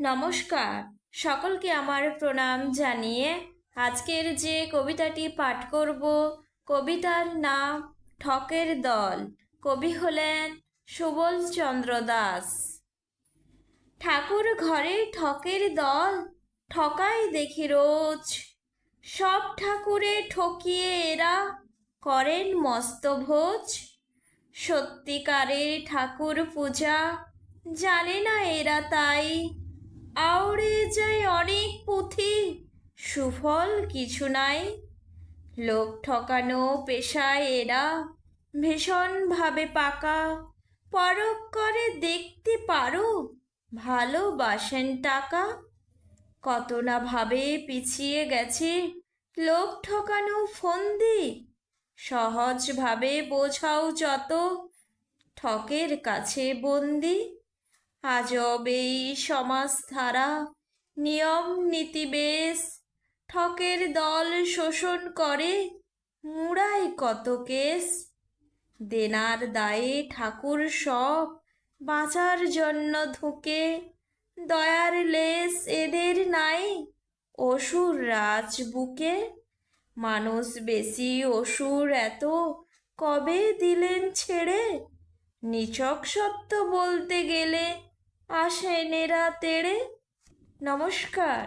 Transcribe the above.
নমস্কার। সকলকে আমার প্রণাম জানিয়ে আজকের যে কবিতাটি পাঠ করব, কবিতার নাম ঠকের দল। কবি হলেন সুবল চন্দ্র দাস। ঠাকুর ঘরে ঠকের দল, ঠকাই দেখি রোজ। সব ঠাকুরে ঠকিয়ে এরা করেন মস্ত ভোজ। সত্যিকারের ঠাকুর পূজা, জানে না এরা তাই। আউড়ে যায় অনেক পুঁথি। সুফল কিছু নাই। লোক ঠকানো পেশায় এরা ভীষণভাবে পাকা। পরক করে দেখতে পারো, ভালোবাসেন টাকা। কত না ভাবে পিছিয়ে গেছে লোক ঠকানো ফন্দি। সহজভাবে বোঝাও যত ঠকের কাছে বন্দি। আজব এই সমাজ ধারা নিয়ম নীতি বেশ ঠকের দল শোষণ করে, মুড়াই কত কেস দেনার দায়ে ঠাকুর সব, বাঁচার জন্য ধুকে, দয়ার লেস এদের নাই, অসুর রাজ বুকে। মানুষ বেশি অসুর এত, কবে দিলেন ছেড়ে? নিচক সত্য বলতে গেলে আসেন এরা তেড়ে নমস্কার।